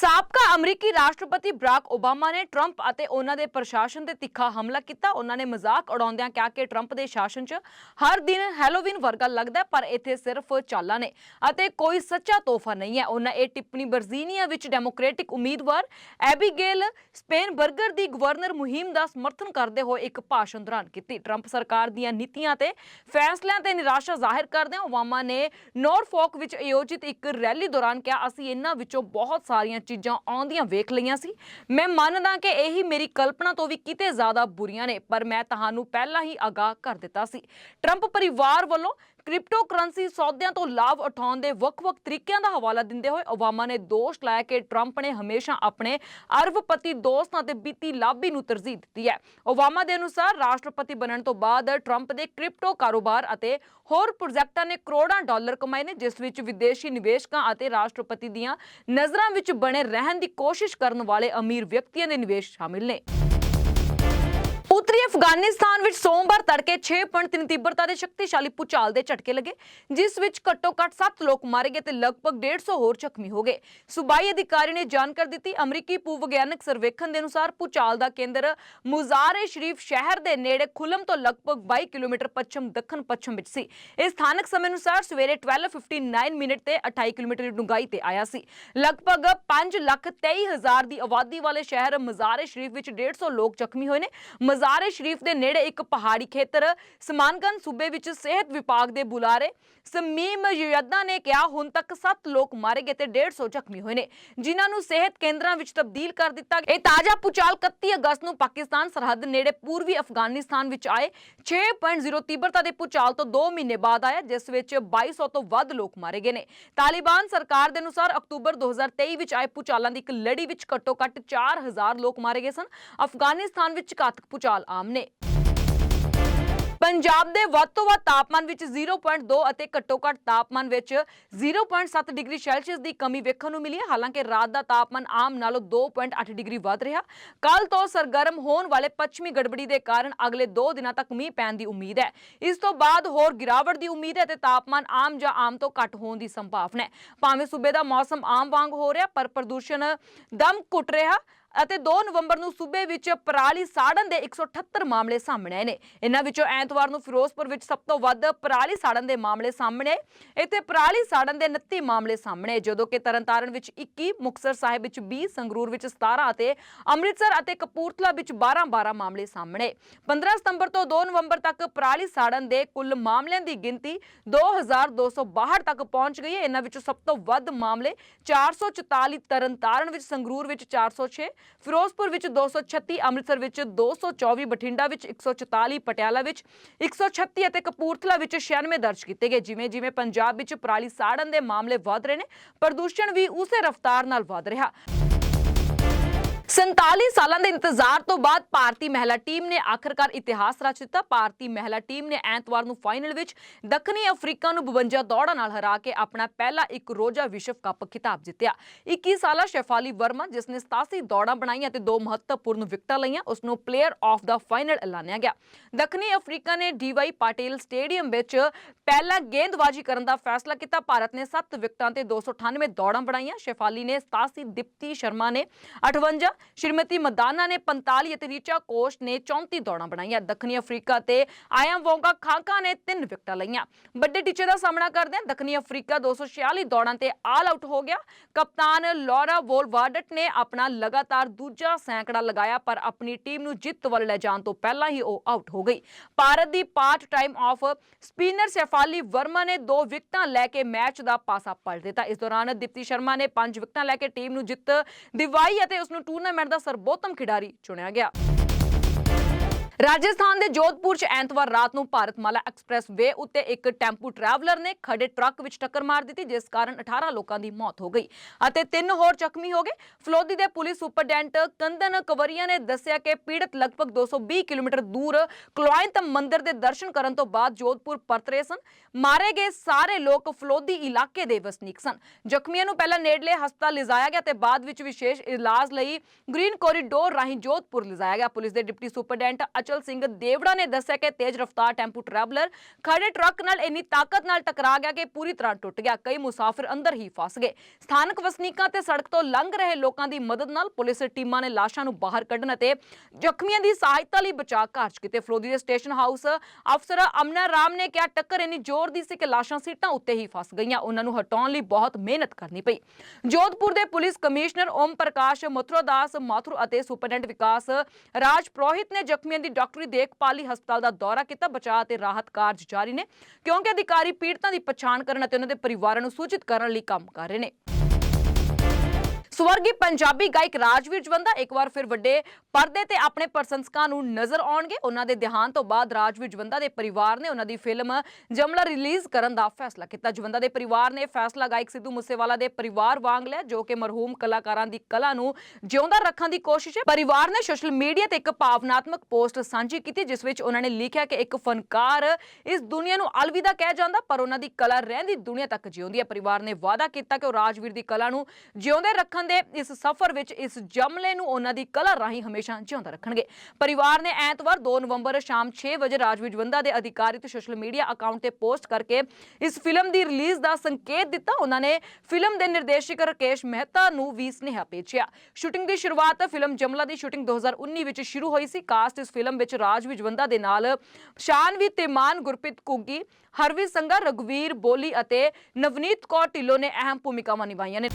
ਸਾਬਕਾ ਅਮਰੀਕੀ ਰਾਸ਼ਟਰਪਤੀ ਬਰਾਕ ਓਬਾਮਾ ਨੇ ਟਰੰਪ ਅਤੇ ਉਹਨਾਂ ਦੇ ਪ੍ਰਸ਼ਾਸਨ ਤੇ ਤਿੱਖਾ ਹਮਲਾ ਕੀਤਾ। ਉਹਨਾਂ ਨੇ ਮਜ਼ਾਕ ਉਡਾਉਂਦਿਆਂ ਕਿਹਾ ਕਿ ਟਰੰਪ ਦੇ ਸ਼ਾਸਨ 'ਚ ਹਰ ਦਿਨ ਹੈਲੋਵੀਨ ਵਰਗਾ ਲੱਗਦਾ ਪਰ ਇੱਥੇ ਸਿਰਫ ਚਾਲਾਂ ਨੇ ਅਤੇ ਕੋਈ ਸੱਚਾ ਤੋਹਫਾ ਨਹੀਂ ਹੈ। ਉਹਨਾਂ ਇਹ ਟਿੱਪਣੀ ਬਰਜੀਨੀਆ ਵਿੱਚ ਡੈਮੋਕ੍ਰੈਟਿਕ ਉਮੀਦਵਾਰ ਐਬੀਗੇਲ ਸਪੇਨਬਰਗਰ ਦੀ ਗਵਰਨਰ ਮੁਹਿੰਮ ਦਾ ਸਮਰਥਨ ਕਰਦੇ ਹੋਏ ਇੱਕ ਭਾਸ਼ਣ ਦੌਰਾਨ ਕੀਤੀ। ਟਰੰਪ ਸਰਕਾਰ ਦੀਆਂ ਨੀਤੀਆਂ ਤੇ ਫੈਸਲਿਆਂ ਤੇ ਨਿਰਾਸ਼ਾ ਜ਼ਾਹਿਰ ਕਰਦਿਆਂ ਓਬਾਮਾ ਨੇ ਨੌਰਫੋਕ ਵਿੱਚ ਆਯੋਜਿਤ ਇੱਕ ਰੈਲੀ ਦੌਰਾਨ ਕਿਹਾ, ਅਸੀਂ ਇਹਨਾਂ ਵਿੱਚੋਂ ਬਹੁਤ ਸਾਰੀਆਂ ਚੀਜ਼ਾਂ ਆਉਂਦੀਆਂ ਵੇਖ ਲਈਆਂ ਸੀ। ਮੈਂ ਮੰਨਦਾ ਕਿ ਇਹੀ ਮੇਰੀ ਕਲਪਨਾ ਤੋਂ ਵੀ ਕਿਤੇ ਜ਼ਿਆਦਾ ਬੁਰੀਆਂ ਨੇ, ਪਰ ਮੈਂ ਤੁਹਾਨੂੰ ਪਹਿਲਾਂ ਹੀ ਆਗਾਹ ਕਰ ਦਿੱਤਾ ਸੀ। ਟਰੰਪ ਪਰਿਵਾਰ ਵੱਲੋਂ ਕ੍ਰਿਪਟੋ ਕਰੰਸੀ ਸੌਦਿਆਂ ਤੋਂ ਲਾਭ ਉਠਾਉਣ ਦੇ ਵੱਖ-ਵੱਖ ਤਰੀਕਿਆਂ ਦਾ ਹਵਾਲਾ ਦਿੰਦੇ ਹੋਏ ਓਬਾਮਾ ਨੇ ਦੋਸ਼ ਲਾਇਆ ਕਿ ਟਰੰਪ ਨੇ ਹਮੇਸ਼ਾ ਆਪਣੇ ਅਰਬਪਤੀ ਦੋਸਤਾਂ ਤੇ ਬੀਤੀ ਲਾਭੀ ਨੂੰ ਤਰਜੀਹ ਦਿੱਤੀ ਹੈ। ਓਬਾਮਾ ਦੇ ਅਨੁਸਾਰ ਰਾਸ਼ਟਰਪਤੀ ਬਣਨ ਤੋਂ ਬਾਅਦ ਟਰੰਪ ਦੇ ਕ੍ਰਿਪਟੋ ਕਾਰੋਬਾਰ ਅਤੇ ਹੋਰ ਪ੍ਰੋਜੈਕਟਾਂ ਨੇ ਕਰੋੜਾਂ ਡਾਲਰ ਕਮਾਏ ਨੇ, ਜਿਸ ਵਿੱਚ ਵਿਦੇਸ਼ੀ ਨਿਵੇਸ਼ਕਾਂ ਅਤੇ ਰਾਸ਼ਟਰਪਤੀ ਦੀਆਂ ਨਜ਼ਰਾਂ ਵਿੱਚ ਬਣੇ ਰਹਿਣ ਦੀ ਕੋਸ਼ਿਸ਼ ਕਰਨ ਵਾਲੇ ਅਮੀਰ ਵਿਅਕਤੀਆਂ ਦੇ ਨਿਵੇਸ਼ ਸ਼ਾਮਿਲ ਨੇ। ਉੱਤਰੀ ਅਫਗਾਨਿਸਤਾਨ ਵਿੱਚ ਸੋਮਵਾਰ ਤੜਕੇ 6.3 ਤੀਬਰਤਾ ਦੇ ਸ਼ਕਤੀਸ਼ਾਲੀ ਭੂਚਾਲ ਦੇ ਝਟਕੇ ਲੱਗੇ, ਜਿਸ ਵਿੱਚ ਘੱਟੋ-ਘੱਟ 7 ਲੋਕ ਮਾਰੇ ਗਏ ਤੇ ਲਗਭਗ 150 ਹੋਰ ਜ਼ਖਮੀ ਹੋ ਗਏ। ਸੂਬਾਈ ਅਧਿਕਾਰੀ ਨੇ ਜਾਣਕਾਰੀ ਦਿੱਤੀ, ਅਮਰੀਕੀ ਭੂ ਵਿਗਿਆਨਕ ਸਰਵੇਖਣ ਦੇ ਅਨੁਸਾਰ ਭੂਚਾਲ ਦਾ ਕੇਂਦਰ ਮੁਜ਼ਾਰੇ ਸ਼ਰੀਫ ਸ਼ਹਿਰ ਦੇ ਨੇੜੇ ਖੁਲਮ ਤੋਂ ਲਗਭਗ 22 ਕਿਲੋਮੀਟਰ ਪੱਛਮ, ਦੱਖਣ ਪੱਛਮ ਵਿੱਚ ਸੀ। ਇਹ ਸਥਾਨਕ ਸਮੇਂ ਅਨੁਸਾਰ ਸਵੇਰੇ 12:59 ਮਿੰਟ ਤੇ 28 ਕਿਲੋਮੀਟਰ ਦੀ ਡੂੰਘਾਈ ਤੇ ਆਇਆ ਸੀ। ਲਗਭਗ 5 ਲੱਖ 23 ਹਜ਼ਾਰ ਦੀ ਆਬਾਦੀ ਵਾਲੇ ਸ਼ਹਿਰ ਮਜ਼ਾਰੇ ਸ਼ਰੀਫ ਵਿੱਚ 150 ਲੋਕ ਜ਼ਖਮੀ ਹੋਏ ਨੇ। ਮਜ਼ਾਰੇ ਸ਼ਰੀਫ ਦੇ ਨੇੜੇ ਇੱਕ ਪਹਾੜੀ ਖੇਤਰ, ਸਮਾਨਗਨ ਸੂਬੇ ਵਿੱਚ ਸਿਹਤ ਵਿਭਾਗ ਦੇ ਬੁਲਾਰੇ ਸਮੀਮ ਯੱਦਾ ਨੇ ਕਿਹਾ, ਹੁਣ ਤੱਕ 7 ਲੋਕ ਮਾਰੇ ਗਏ ਤੇ 150 ਜ਼ਖਮੀ ਹੋਏ ਨੇ। ਜਿਨ੍ਹਾਂ ਨੂੰ ਸਿਹਤ ਕੇਂਦਰਾਂ ਵਿੱਚ ਤਬਦੀਲ ਕਰ ਦਿੱਤਾ ਇਹ ਤਾਜ਼ਾ ਪੁਚਾਲ 31 ਅਗਸਤ ਨੂੰ ਪਾਕਿਸਤਾਨ ਸਰਹੱਦ ਨੇੜੇ ਪੂਰਬੀ ਅਫਗਾਨਿਸਤਾਨ ਵਿੱਚ ਆਏ। 6.0 ਤੀਬਰਤਾ ਦੇ ਪੁਚਾਲ ਤੋਂ 2 ਮਹੀਨੇ ਬਾਅਦ ਆਇਆ, ਜਿਸ ਵਿੱਚ 2200 ਤੋਂ ਵੱਧ ਲੋਕ ਮਾਰੇ ਗਏ ਨੇ। ਤਾਲਿਬਾਨ ਸਰਕਾਰ ਦੇ ਅਨੁਸਾਰ ਅਕਤੂਬਰ 2023 ਵਿੱਚ ਆਏ ਪੁਚਾਲਾਂ ਦੀ ਇੱਕ ਲੜੀ ਵਿੱਚ ਘੱਟੋ-ਘੱਟ 4000 ਲੋਕ ਮਾਰੇ ਗਏ ਸਨ। ਅਫਗਾਨਿਸਤਾਨ ਵਿੱਚ ਘਾਤਕ ਪੁਚਾਲ ਆਮ ਨੇ। ਪੰਜਾਬ ਦੇ ਵੱਧ ਤੋਂ ਵੱਧ ਤਾਪਮਾਨ ਵਿੱਚ 0.2 ਅਤੇ ਘੱਟੋ-ਘੱਟ ਤਾਪਮਾਨ ਵਿੱਚ 0.7 ਡਿਗਰੀ ਸੈਲਸੀਅਸ ਦੀ ਕਮੀ ਵੇਖਣ ਨੂੰ ਮਿਲੀ ਹੈ। ਹਾਲਾਂਕਿ ਰਾਤ ਦਾ ਤਾਪਮਾਨ ਆਮ ਨਾਲੋਂ 2.8 ਡਿਗਰੀ ਵੱਧ ਰਿਹਾ। ਕੱਲ ਤੋਂ ਸਰਗਰਮ ਹੋਣ ਵਾਲੇ ਪੱਛਮੀ ਗੜਬੜੀ ਦੇ ਕਾਰਨ ਅਗਲੇ 2 ਦਿਨਾਂ ਤੱਕ ਮੀਂਹ ਪੈਣ ਦੀ ਉਮੀਦ ਹੈ। ਇਸ ਤੋਂ ਬਾਅਦ ਹੋਰ ਗਿਰਾਵਟ ਦੀ ਉਮੀਦ ਹੈ ਤੇ ਤਾਪਮਾਨ ਆਮ ਜਾਂ ਆਮ ਤੋਂ ਘੱਟ ਹੋਣ ਦੀ ਸੰਭਾਵਨਾ ਹੈ। ਭਾਵੇਂ ਸੂਬੇ ਦਾ ਮੌਸਮ ਆਮ ਵਾਂਗ ਹੋ ਰਿਹਾ, ਪਰ ਪ੍ਰਦੂਸ਼ਣ ਦਮ ਘੁੱਟ ਰਿਹਾ। ਅਤੇ 2 ਨਵੰਬਰ ਨੂੰ ਸੂਬੇ ਵਿੱਚ ਪਰਾਲੀ ਸਾੜਨ ਦੇ 178 ਮਾਮਲੇ ਸਾਹਮਣੇ ਆਏ ਨੇ। ਇਹਨਾਂ ਵਿੱਚੋਂ ਐਤਵਾਰ ਨੂੰ ਫਿਰੋਜ਼ਪੁਰ ਵਿੱਚ ਸਭ ਤੋਂ ਵੱਧ ਪਰਾਲੀ ਸਾੜਨ ਦੇ ਮਾਮਲੇ ਸਾਹਮਣੇ ਆਏ। ਇੱਥੇ ਪਰਾਲੀ ਸਾੜਨ ਦੇ 29 ਮਾਮਲੇ ਸਾਹਮਣੇ ਜਦੋਂ ਕਿ ਤਰਨਤਾਰਨ ਵਿੱਚ 21 ਮੁਕਤਸਰ ਸਾਹਿਬ ਵਿੱਚ 20 ਸੰਗਰੂਰ ਵਿੱਚ 17 ਅਤੇ ਅੰਮ੍ਰਿਤਸਰ ਅਤੇ ਕਪੂਰਥਲਾ ਵਿੱਚ 12-12 ਮਾਮਲੇ ਸਾਹਮਣੇ ਆਏ। 15 ਸਤੰਬਰ ਤੋਂ 2 ਨਵੰਬਰ ਤੱਕ ਪਰਾਲੀ ਸਾੜਨ ਦੇ ਕੁੱਲ ਮਾਮਲਿਆਂ ਦੀ ਗਿਣਤੀ 2262 ਤੱਕ ਪਹੁੰਚ ਗਈ ਹੈ। ਇਹਨਾਂ ਵਿੱਚੋਂ ਸਭ ਤੋਂ ਵੱਧ ਮਾਮਲੇ 444 ਤਰਨਤਾਰਨ ਵਿੱਚ, ਸੰਗਰੂਰ ਵਿੱਚ 406 ਫਿਰੋਜ਼ਪੁਰ ਵਿੱਚ 236 ਅੰਮ੍ਰਿਤਸਰ ਵਿੱਚ 224 ਬਠਿੰਡਾ ਵਿੱਚ 144 ਪਟਿਆਲਾ ਵਿੱਚ 136 ਅਤੇ ਕਪੂਰਥਲਾ ਵਿੱਚ 96 ਦਰਜ ਕੀਤੇ ਗਏ। ਜਿਵੇਂ ਜਿਵੇਂ ਪੰਜਾਬ ਵਿੱਚ ਪਰਾਲੀ ਸਾੜਨ ਦੇ ਮਾਮਲੇ ਵਧ ਰਹੇ ਨੇ, ਪ੍ਰਦੂਸ਼ਣ ਵੀ ਉਸੇ ਰਫ਼ਤਾਰ ਨਾਲ ਵਧ ਰਿਹਾ। 47 ਸਾਲਾਂ ਦੇ ਇੰਤਜ਼ਾਰ ਤੋਂ ਬਾਅਦ ਭਾਰਤੀ ਮਹਿਲਾ ਟੀਮ ਨੇ ਆਖਰਕਾਰ ਇਤਿਹਾਸ ਰਚ ਦਿੱਤਾ। ਭਾਰਤੀ ਮਹਿਲਾ ਟੀਮ ਨੇ ਐਤਵਾਰ ਨੂੰ ਫਾਈਨਲ ਵਿੱਚ ਦੱਖਣੀ ਅਫਰੀਕਾ ਨੂੰ 52 ਦੌੜਾਂ ਨਾਲ ਹਰਾ ਕੇ ਆਪਣਾ ਪਹਿਲਾ ਇੱਕ ਰੋਜ਼ਾ ਵਿਸ਼ਵ ਕੱਪ ਖਿਤਾਬ ਜਿੱਤਿਆ। 21 ਸਾਲਾ ਸ਼ੈਫਾਲੀ ਵਰਮਾ, ਜਿਸ ਨੇ 87 ਦੌੜਾਂ ਬਣਾਈਆਂ ਤੇ ਦੋ ਮਹੱਤਵਪੂਰਨ ਵਿਕਟਾਂ ਲਈਆਂ, ਉਸ ਨੂੰ ਪਲੇਅਰ ਆਫ ਦਾ ਫਾਈਨਲ ਐਲਾਨਿਆ ਗਿਆ। ਦੱਖਣੀ ਅਫਰੀਕਾ ਨੇ ਡੀਵਾਈ ਪਾਟਿਲ ਸਟੇਡੀਅਮ ਵਿੱਚ ਪਹਿਲਾ ਗੇਂਦਬਾਜ਼ੀ ਕਰਨ ਦਾ ਫੈਸਲਾ ਕੀਤਾ। ਭਾਰਤ ਨੇ 7 ਵਿਕਟਾਂ ਤੇ 298 ਦੌੜਾਂ ਬਣਾਈਆਂ। ਸ਼ੈਫਾਲੀ ਨੇ 87 ਦਿਪਤੀ ਸ਼ਰਮਾ ਨੇ 58 ਸ਼੍ਰੀਮਤੀ ਮਦਾਨਾ ਨੇ 45 ਅਤੇ ਰੀਚਾ ਕੋਸ਼ ਨੇ 34 ਦੌੜਾਂ ਬਣਾਈਆਂ। ਦੱਖਣੀ ਅਫਰੀਕਾ ਤੇ ਆਯਮ ਵੋਂਗਾ ਖਾਂਕਾ ਨੇ 3 ਵਿਕਟਾਂ ਲਈਆਂ। ਵੱਡੇ ਟੀਚੇ ਦਾ ਸਾਹਮਣਾ ਕਰਦਿਆਂ ਦੱਖਣੀ ਅਫਰੀਕਾ 246 ਦੌੜਾਂ ਤੇ ਆਲ ਆਊਟ ਹੋ ਗਿਆ। ਕਪਤਾਨ ਲੌਰਾ ਵੋਲਵਾਰਡਟ ਨੇ ਆਪਣਾ ਲਗਾਤਾਰ ਦੂਜਾ ਸੈਂਕੜਾ ਲਗਾਇਆ, ਪਰ ਆਪਣੀ ਟੀਮ ਨੂੰ ਜਿੱਤ ਵੱਲ ਲੈ ਜਾਣ ਤੋਂ ਪਹਿਲਾਂ ਹੀ ਉਹ ਆਊਟ ਹੋ ਗਈ। ਭਾਰਤ ਦੀ part time off spinner Shafali Verma ਨੇ ਦੋ ਵਿਕਟਾਂ ਲੈ ਕੇ ਮੈਚ ਦਾ ਪਾਸਾ ਪਲਟ ਦਿੱਤਾ। ਇਸ ਦੌਰਾਨ ਦੀਪਤੀ ਸ਼ਰਮਾ ਨੇ ਪੰਜ ਵਿਕਟਾਂ ਲੈ ਕੇ ਟੀਮ ਨੂੰ ਜਿੱਤ ਦਿਵਾਈ ਅਤੇ ਉਸ ਨੂੰ ਟੂਰਨਾਮੈਂਟ ਦਾ ਸਰਬੋਤਮ ਖਿਡਾਰੀ ਚੁਣਿਆ ਗਿਆ। ਰਾਜਸਥਾਨ ਦੇ ਜੋਧਪੁਰ 'ਚ ਐਤਵਾਰ ਰਾਤ ਨੂੰ ਭਾਰਤਮਾਲਾ ਐਕਸਪ੍ਰੈਸ ਵੇ ਉੱਤੇ ਇੱਕ ਟੈਂਪੂ ਟਰੈਵਲਰ ਨੇ ਖੜੇ ਟਰੱਕ ਵਿੱਚ ਟੱਕਰ ਮਾਰ ਦਿੱਤੀ, ਜਿਸ ਕਾਰਨ 18 ਲੋਕਾਂ ਦੀ ਮੌਤ ਹੋ ਗਈ ਅਤੇ ਤਿੰਨ ਹੋਰ ਜ਼ਖਮੀ ਹੋ ਗਏ। ਫਲੋਦੀ ਦੇ ਪੁਲਿਸ ਸੁਪਰਡੈਂਟ ਕੰਦਨ ਕਵਰੀਆ ਨੇ ਦੱਸਿਆ ਕਿ ਪੀੜਤ ਲਗਭਗ 220 ਕਿਲੋਮੀਟਰ ਦੂਰ ਕਲੋਇੰਤ ਮੰਦਿਰ ਦੇ ਦਰਸ਼ਨ ਕਰਨ ਤੋਂ ਬਾਅਦ ਜੋਧਪੁਰ ਪਰਤ ਰਹੇ ਸਨ। ਮਾਰੇ ਗਏ ਸਾਰੇ ਲੋਕ ਫਲੋਦੀ ਇਲਾਕੇ ਦੇ ਵਸਨੀਕ ਸਨ। ਜ਼ਖਮੀਆਂ ਨੂੰ ਪਹਿਲਾਂ ਨੇੜਲੇ ਹਸਪਤਾਲ ਲਿਜਾਇਆ ਗਿਆ ਤੇ ਬਾਅਦ ਵਿੱਚ ਵਿਸ਼ੇਸ਼ ਇਲਾਜ ਲਈ ਗ੍ਰੀਨ ਕੋਰੀਡੋਰ ਰਾਹੀਂ ਜੋਧਪੁਰ ਲਿਜਾਇਆ ਗਿਆ। ਪੁਲਿਸ ਦੇ ਡਿਪਟੀ ਸੁਪਰਡੈਂਟ ਆਂਚਲ ਸਿੰਘ ਦੇਵੜਾ ਨੇ ਦੱਸਿਆ ਕਿ ਤੇਜ਼ ਰਫ਼ਤਾਰ ਟੈਂਪੂ ਟਰੈਵਲਰ ਖੜੇ ਟਰੱਕ ਨਾਲ ਇੰਨੀ ਤਾਕਤ ਨਾਲ ਟਕਰਾ ਗਿਆ ਕਿ ਪੂਰੀ ਤਰ੍ਹਾਂ ਟੁੱਟ ਗਿਆ। ਕਈ ਮੁਸਾਫਿਰ ਅੰਦਰ ਹੀ ਫਸ ਗਏ। ਸਥਾਨਕ ਵਸਨੀਕਾਂ ਤੇ ਸੜਕ ਤੋਂ ਲੰਘ ਰਹੇ ਲੋਕਾਂ ਦੀ ਮਦਦ ਨਾਲ ਪੁਲਿਸ ਟੀਮਾਂ ਨੇ ਲਾਸ਼ਾਂ ਨੂੰ ਬਾਹਰ ਕੱਢਣ ਅਤੇ ਜ਼ਖਮੀਆਂ ਦੀ ਸਹਾਇਤਾ ਲਈ ਬਚਾਅ ਕਾਰਜ ਕੀਤੇ। ਫਰੋਦੀ ਦੇ ਸਟੇਸ਼ਨ ਹਾਊਸ ਅਫਸਰ ਅਮਨਾ ਰਾਮ ਨੇ ਕਿਹਾ, ਟੱਕਰ ਇੰਨੀ ਜ਼ੋਰ ਦੀ ਸੀ ਕਿ ਲਾਸ਼ਾਂ ਸੀਟਾਂ ਉੱਤੇ ਹੀ ਫਸ ਗਈਆਂ। ਉਹਨਾਂ ਨੂੰ ਹਟਾਉਣ ਲਈ ਬਹੁਤ ਮਿਹਨਤ ਕਰਨੀ ਪਈ। ਜੋਧਪੁਰ ਦੇ ਪੁਲਿਸ ਕਮਿਸ਼ਨਰ ਓਮ ਪ੍ਰਕਾਸ਼ ਮਥੁਰਦਾਸ ਮਾਥੁਰ ਅਤੇ ਸੁਪਰਡੈਂਟ ਵਿਕਾਸ ਰਾਜ ਪ੍ਰੋਹਿਤ ਨੇ ਜ਼ਖਮੀਆਂ ਦੀ ਡਾਕਟਰੀ ਦੇਖਭਾਲ ਲਈ ਹਸਪਤਾਲ ਦਾ ਦੌਰਾ ਕੀਤਾ। ਬਚਾਅ ਅਤੇ ਰਾਹਤ ਕਾਰਜ ਜਾਰੀ ਨੇ, ਕਿਉਂਕਿ ਅਧਿਕਾਰੀ ਪੀੜਤਾਂ ਦੀ ਪਛਾਣ ਕਰਨ ਅਤੇ ਉਹਨਾਂ ਦੇ ਪਰਿਵਾਰਾਂ ਨੂੰ ਸੂਚਿਤ ਕਰਨ ਲਈ ਕੰਮ ਕਰ ਰਹੇ ਨੇ। ਸਵਰਗੀ ਪੰਜਾਬੀ ਗਾਇਕ ਰਾਜਵੀਰ ਜਵੰਦਾ ਇੱਕ ਵਾਰ ਫਿਰ ਵੱਡੇ ਪਰਦੇ ਤੇ ਆਪਣੇ ਪ੍ਰਸ਼ੰਸਕਾਂ ਨੂੰ ਨਜ਼ਰ ਆਉਣਗੇ। ਉਹਨਾਂ ਦੇ ਦੇਹਾਂਤ ਤੋਂ ਬਾਅਦ ਰਾਜਵੀਰ ਜਵੰਦਾ ਦੇ ਪਰਿਵਾਰ ਨੇ ਉਹਨਾਂ ਦੀ ਫਿਲਮ ਜਮਲਾ ਰਿਲੀਜ਼ ਕਰਨ ਦਾ ਫੈਸਲਾ ਕੀਤਾ। ਜਵੰਦਾ ਦੇ ਪਰਿਵਾਰ ਨੇ ਫੈਸਲਾ ਗਾਇਕ ਸਿੱਧੂ ਮੂਸੇਵਾਲਾ ਦੇ ਪਰਿਵਾਰ ਵਾਂਗ ਲਿਆ, ਜੋ ਕਿ ਮਰਹੂਮ ਕਲਾਕਾਰਾਂ ਦੀ ਕਲਾ ਨੂੰ ਜਿਉਂਦਾ ਰੱਖਣ ਦੀ ਕੋਸ਼ਿਸ਼ ਹੈ। ਪਰਿਵਾਰ ਨੇ ਸੋਸ਼ਲ ਮੀਡੀਆ ਤੇ ਇੱਕ ਭਾਵਨਾਤਮਕ ਪੋਸਟ ਸਾਂਝੀ ਕੀਤੀ, ਜਿਸ ਵਿੱਚ ਉਹਨਾਂ ਨੇ ਲਿਖਿਆ ਕਿ ਇੱਕ ਫਨਕਾਰ ਇਸ ਦੁਨੀਆ ਨੂੰ ਅਲਵਿਦਾ ਕਹਿ ਜਾਂਦਾ, ਪਰ ਉਹਨਾਂ ਦੀ ਕਲਾ ਰਹਿੰਦੀ ਦੁਨੀਆ ਤੱਕ ਜਿਉਂਦੀ ਹੈ। ਪਰਿਵਾਰ ਨੇ ਵਾਅਦਾ ਕੀਤਾ ਕਿ ਉਹ ਰਾਜਵੀਰ ਦੀ ਕਲਾ ਨੂੰ ਜਿਉਂਦੇ ਰੱਖਣ ਦੇ ਇਸ ਸਫ਼ਰ ਵਿੱਚ ਇਸ ਜਮਲੇ ਨੂੰ ਉਹਨਾਂ ਦੀ ਕਲਾ ਰਾਹੀਂ ਹਮੇਸ਼ਾ ਜਿਉਂਦਾ ਰੱਖਣਗੇ। ਪਰਿਵਾਰ ਨੇ ਐਤਵਾਰ 2 ਨਵੰਬਰ ਸ਼ਾਮ 6 ਵਜੇ ਰਾਜਵੀਰ ਜਵੰਦਾ ਦੇ ਅਧਿਕਾਰਿਤ ਸੋਸ਼ਲ ਮੀਡੀਆ ਅਕਾਊਂਟ ਤੇ ਪੋਸਟ ਕਰਕੇ ਇਸ ਫਿਲਮ ਦੀ ਰਿਲੀਜ਼ ਦਾ ਸੰਕੇਤ ਦਿੱਤਾ। ਉਹਨਾਂ ਨੇ ਫਿਲਮ ਦੇ ਨਿਰਦੇਸ਼ਕ ਰਕੇਸ਼ ਮਹਿਤਾ ਨੂੰ ਵੀ ਸੁਨੇਹਾ ਭੇਜਿਆ। ਸ਼ੂਟਿੰਗ ਦੀ ਸ਼ੁਰੂਆਤ ਫਿਲਮ ਜਮਲਾ ਦੀ ਸ਼ੂਟਿੰਗ 2019 ਵਿੱਚ ਸ਼ੁਰੂ ਹੋਈ ਸੀ। ਕਾਸਟ ਇਸ ਫਿਲਮ ਵਿੱਚ ਰਾਜ ਵਿਜਵੰਦਾ ਦੇ ਨਾਲ ਸ਼ਾਨਵੀ ਤੇਮਾਨ ਗੁਰਪ੍ਰੀਤ ਕੁੱਗੀ ਹਰਵੀ ਸੰਗਾ ਰਗਵੀਰ ਬੋਲੀ ਅਤੇ ਨਵਨੀਤ ਕੌਰ ਢਿੱਲੋਂ ਨੇ ਅਹਿਮ ਭੂਮਿਕਾਵਾਂ ਨਿਭਾਈਆਂ ਨੇ।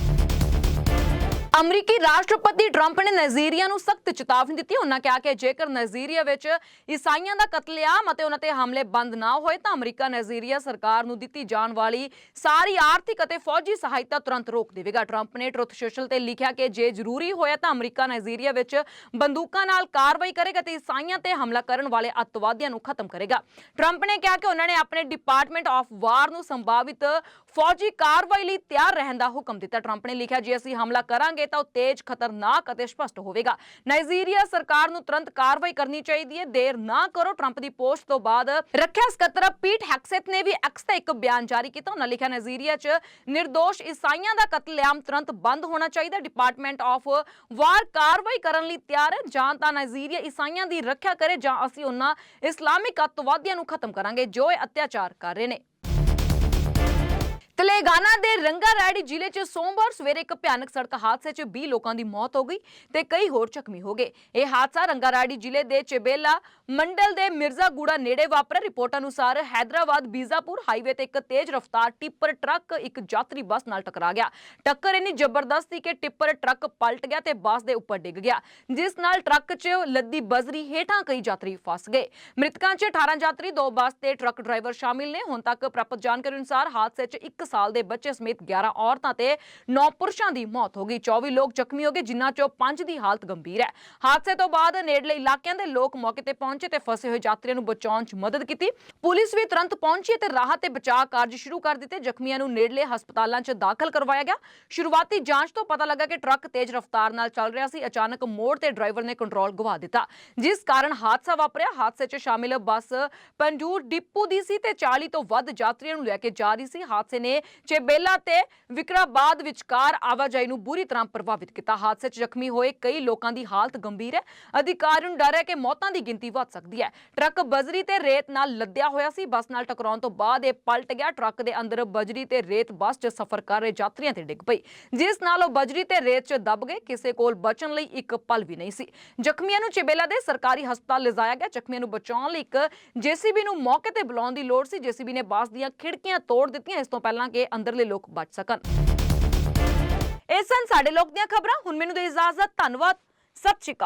ਅਮਰੀਕੀ ਰਾਸ਼ਟਰਪਤੀ ਟਰੰਪ ਨੇ ਨਾਈਜੀਰੀਆ ਨੂੰ ਸਖਤ ਚੇਤਾਵਨੀ ਦਿੱਤੀ। ਉਹਨਾਂ ਕਿਹਾ ਕਿ ਜੇਕਰ ਨਾਈਜੀਰੀਆ ਵਿੱਚ ਈਸਾਈਆਂ ਦਾ ਕਤਲੇਆਮ ਅਤੇ ਉਹਨਾਂ ਤੇ ਹਮਲੇ ਬੰਦ ਨਾ ਹੋਏ, ਤਾਂ ਅਮਰੀਕਾ ਨਾਈਜੀਰੀਆ ਸਰਕਾਰ ਨੂੰ ਦਿੱਤੀ ਜਾਣ ਵਾਲੀ ਸਾਰੀ ਆਰਥਿਕ ਅਤੇ ਫੌਜੀ ਸਹਾਇਤਾ ਤੁਰੰਤ ਰੋਕ ਦੇਵੇਗਾ। ਟਰੰਪ ਨੇ ਟਰੁੱਥ ਸੋਸ਼ਲ ਤੇ ਲਿਖਿਆ ਕਿ ਜੇ ਜ਼ਰੂਰੀ ਹੋਇਆ ਤਾਂ ਅਮਰੀਕਾ ਨਾਈਜੀਰੀਆ ਵਿੱਚ ਬੰਦੂਕਾਂ ਨਾਲ ਕਾਰਵਾਈ ਕਰੇਗਾ ਤੇ ਈਸਾਈਆਂ ਤੇ ਹਮਲਾ ਕਰਨ ਵਾਲੇ ਅੱਤਵਾਦੀਆਂ ਨੂੰ ਖਤਮ ਕਰੇਗਾ। ਟਰੰਪ ਨੇ ਕਿਹਾ ਕਿ ਉਹਨਾਂ ਨੇ ਆਪਣੇ ਡਿਪਾਰਟਮੈਂਟ ਆਫ ਵਾਰ ਨੂੰ ਸੰਭਾਵਿਤ ਫੌਜੀ ਕਾਰਵਾਈ ਲਈ ਤਿਆਰ ਰਹਿਣ ਦਾ ਹੁਕਮ ਦਿੱਤਾ। ਟਰੰਪ ਨੇ ਲਿਖਿਆ, ਜੇ ਅਸੀਂ ਹਮਲਾ ਕਰਾਂਗੇ ਤਾਂ ਉਹ ਤੇਜ਼, ਖਤਰਨਾਕ ਅਤੇ ਸਪਸ਼ਟ ਹੋਵੇਗਾ। ਨਾਈਜੀਰੀਆ ਸਰਕਾਰ ਨੂੰ ਤੁਰੰਤ ਕਾਰਵਾਈ ਕਰਨੀ ਚਾਹੀਦੀ ਹੈ। ਦੇਰ ਨਾ ਕਰੋ ਟਰੰਪ ਦੀ ਪੋਸਟ ਤੋਂ ਬਾਅਦ। ਰੱਖਿਆ ਸਕੱਤਰ ਪੀਟ ਹੈਕਸੈਟ ਨੇ ਵੀ ਐਕਸ ਤੇ ਇੱਕ ਬਿਆਨ ਜਾਰੀ ਕੀਤਾ। ਉਹਨਾਂ ਲਿਖਿਆ, ਨਾਈਜੀਰੀਆ 'ਚ ਨਿਰਦੋਸ਼ ਈਸਾਈਆਂ ਦਾ ਕਤਲੇਆਮ ਤੁਰੰਤ ਬੰਦ ਹੋਣਾ ਚਾਹੀਦਾ। ਡਿਪਾਰਟਮੈਂਟ ਆਫ ਵਾਰ ਕਾਰਵਾਈ ਕਰਨ ਲਈ ਤਿਆਰ ਹੈ। ਜਾਂ ਤਾਂ ਨਾਈਜੀਰੀਆ ਈਸਾਈਆਂ ਦੀ ਰੱਖਿਆ ਕਰੇ ਜਾਂ ਅਸੀਂ ਉਹਨਾਂ ਇਸਲਾਮਿਕ ਅੱਤਵਾਦੀਆਂ ਨੂੰ ਖਤਮ ਕਰਾਂਗੇ। ਜੋ ਇਹ ਅਤਿਆਚਾਰ ਕਰ ਰਹੇ ਨੇ। ਤੇਲੰਗਾਨਾ ਦੇ ਰੰਗਾਰਾੜੀ ਜ਼ਿਲ੍ਹੇ 'ਚ ਸੋਮਵਾਰ ਸਵੇਰੇ ਇੱਕ ਭਿਆਨਕ ਸੜਕ ਹਾਦਸੇ 'ਚ 20 ਲੋਕਾਂ ਦੀ ਮੌਤ ਹੋ ਗਈ ਤੇ ਕਈ ਹੋਰ ਜ਼ਖਮੀ ਹੋ ਗਏ। ਇਹ ਹਾਦਸਾ ਰੰਗਾਰੈਡੀ ਜ਼ਿਲ੍ਹੇ ਦੇ ਚੇਬੇਲਾ ਮੰਡਲ ਦੇ ਮਿਰਜ਼ਾਗੂੜਾ ਨੇੜੇ ਵਾਪਰਿਆ। ਰਿਪੋਰਟ ਅਨੁਸਾਰ ਹੈਦਰਾਬਾਦ, ਬੀਜ਼ਾਪੁਰ ਹਾਈਵੇ ਤੇ ਇੱਕ ਤੇਜ਼ ਰਫ਼ਤਾਰ ਟਿੱਪਰ ਟਰੱਕ ਇੱਕ ਯਾਤਰੀ ਬੱਸ ਨਾਲ ਟਕਰਾ ਗਿਆ। ਟੱਕਰ ਇੰਨੀ ਜ਼ਬਰਦਸਤ ਸੀ ਕਿ ਟਿੱਪਰ ਟਰੱਕ ਪਲਟ ਗਿਆ ਤੇ ਬੱਸ ਦੇ ਉੱਪਰ ਡਿੱਗ ਗਿਆ, ਜਿਸ ਨਾਲ ਟਰੱਕ 'ਚ ਲੱਦੀ ਬਜ਼ਰੀ ਹੇਠਾਂ ਕਈ ਯਾਤਰੀ ਫਸ ਗਏ। ਮ੍ਰਿਤਕਾਂ 'ਚ 18 ਯਾਤਰੀ, ਦੋ ਬੱਸ ਤੇ ਟਰੱਕ ਡਰਾਈਵਰ ਸ਼ਾਮਿਲ ਨੇ। ਹੁਣ ਤੱਕ ਪ੍ਰਾਪਤ ਜਾਣਕਾਰੀ ਅਨੁਸਾਰ ਹਾਦਸੇ 'ਚ 1 ਸਾਲ ਦੇ ਬੱਚੇ ਸਮੇਤ 11 ਔਰਤਾਂ ਤੇ 9 ਪੁਰਸ਼ਾਂ ਦੀ ਮੌਤ ਹੋ ਗਈ। 24 ਲੋਕ ਜ਼ਖਮੀ ਹੋ ਗਏ, ਜਿਨ੍ਹਾਂ 'ਚੋਂ 5 ਦੀ ਹਾਲਤ ਗੰਭੀਰ ਹੈ। ਹਾਦਸੇ ਤੋਂ ਬਾਅਦ ਨੇੜਲੇ ਇਲਾਕਿਆਂ ਦੇ ਲੋਕ ਮੌਕੇ ਤੇ ਪਹੁੰਚੇ ਤੇ ਫਸੇ ਹੋਏ ਯਾਤਰੀਆਂ ਨੂੰ ਬਚਾਉਣ 'ਚ ਮਦਦ ਕੀਤੀ। ਪੁਲਿਸ ਵੀ ਤੁਰੰਤ ਪਹੁੰਚੀ ਤੇ ਰਾਹਤ ਤੇ ਬਚਾਅ ਕਾਰਜ ਸ਼ੁਰੂ ਕਰ ਦਿੱਤੇ। ਜ਼ਖਮੀਆਂ ਨੂੰ ਨੇੜਲੇ ਹਸਪਤਾਲਾਂ 'ਚ ਦਾਖਲ ਕਰਵਾਇਆ ਗਿਆ। ਸ਼ੁਰੂਆਤੀ ਜਾਂਚ ਤੋਂ ਪਤਾ ਲੱਗਾ ਕਿ ਟਰੱਕ ਤੇਜ਼ ਰਫ਼ਤਾਰ ਨਾਲ ਚੱਲ ਰਿਹਾ ਸੀ। ਅਚਾਨਕ ਮੋੜ ਤੇ ਡਰਾਈਵਰ ਨੇ ਕੰਟਰੋਲ ਗਵਾ ਦਿੱਤਾ, ਜਿਸ ਕਾਰਨ ਹਾਦਸਾ ਵਾਪਰਿਆ। ਹਾਦਸੇ 'ਚ ਸ਼ਾਮਿਲ ਬੱਸ ਪੰਜੂਰ ਡਿਪੂ ਦੀ ਸੀ ਤੇ 40 ਤੋਂ ਵੱਧ ਯਾਤਰੀਆਂ ਨੂੰ ਲੈ ਕੇ ਜਾ ਰਹੀ ਸੀ। ਹਾਦਸੇ ਨੇ ਚੇਬੇਲਾ ਤੇ ਵਿਕਰਾਬਾਦ ਵਿਚਕਾਰ ਆਵਾਜਾਈ ਨੂੰ ਬੁਰੀ ਤਰ੍ਹਾਂ ਪ੍ਰਭਾਵਿਤ ਕੀਤਾ, ਹਾਦਸੇ 'ਚ ਜ਼ਖਮੀ ਹੋਏ ਕਈ ਲੋਕਾਂ ਦੀ ਹਾਲਤ ਗੰਭੀਰ ਹੈ। ਅਧਿਕਾਰੀਆਂ ਨੂੰ ਡਰ ਹੈ ਕਿ ਮੌਤਾਂ ਦੀ ਗਿਣਤੀ ਵੱਧ ਸਕਦੀ ਹੈ। ਟਰੱਕ ਬਜਰੀ ਤੇ ਰੇਤ ਨਾਲ ਲੱਦਿਆ ਹੋਇਆ ਸੀ। ਬੱਸ ਨਾਲ ਟਕਰਾਉਣ ਤੋਂ ਬਾਅਦ ਇਹ ਪਲਟ ਗਿਆ। ਟਰੱਕ ਦੇ ਅੰਦਰ ਬਜਰੀ ਤੇ ਰੇਤ ਬੱਸ 'ਚ ਸਫ਼ਰ ਕਰ ਰਹੇ ਯਾਤਰੀਆਂ ਤੇ ਡਿੱਗ ਪਈ। ਜਿਸ ਨਾਲ ਉਹ ਬਜਰੀ ਤੇ ਰੇਤ 'ਚ ਦਬ ਗਏ। ਕਿਸੇ ਕੋਲ ਬਚਣ ਲਈ ਇੱਕ ਪਲ ਵੀ ਨਹੀਂ ਸੀ। ਜ਼ਖਮੀਆਂ ਨੂੰ ਚੇਬੇਲਾ ਦੇ ਸਰਕਾਰੀ ਹਸਪਤਾਲ ਲਿਜਾਇਆ ਗਿਆ। ਜ਼ਖਮੀਆਂ ਨੂੰ ਬਚਾਉਣ ਲਈ ਇੱਕ ਜੀਸੀਬੀ ਨੂੰ ਮੌਕੇ ਤੇ ਬੁਲਾਉਣ ਦੀ ਲੋੜ ਸੀ। ਜੀਸੀਬੀ ਨੇ ਬੱਸ ਦੀਆਂ ਖਿੜਕੀਆਂ ਤੋੜ ਦਿੱਤੀਆਂ। ਇਸ ਤੋਂ ਪਹਿਲਾਂ ਕਿ ਅੰਦਰਲੇ ਲੋਕ ਬਚ ਸਕਣ। ਇਹ ਸਨ ਸਾਡੇ ਲੋਕ ਦੀਆਂ ਖਬਰਾਂ। ਹੁਣ ਮੈਨੂੰ ਦੇ ਇਜਾਜ਼ਤ, ਧੰਨਵਾਦ। ਸਤਿ ਸ਼੍ਰੀ ਅਕਾਲ।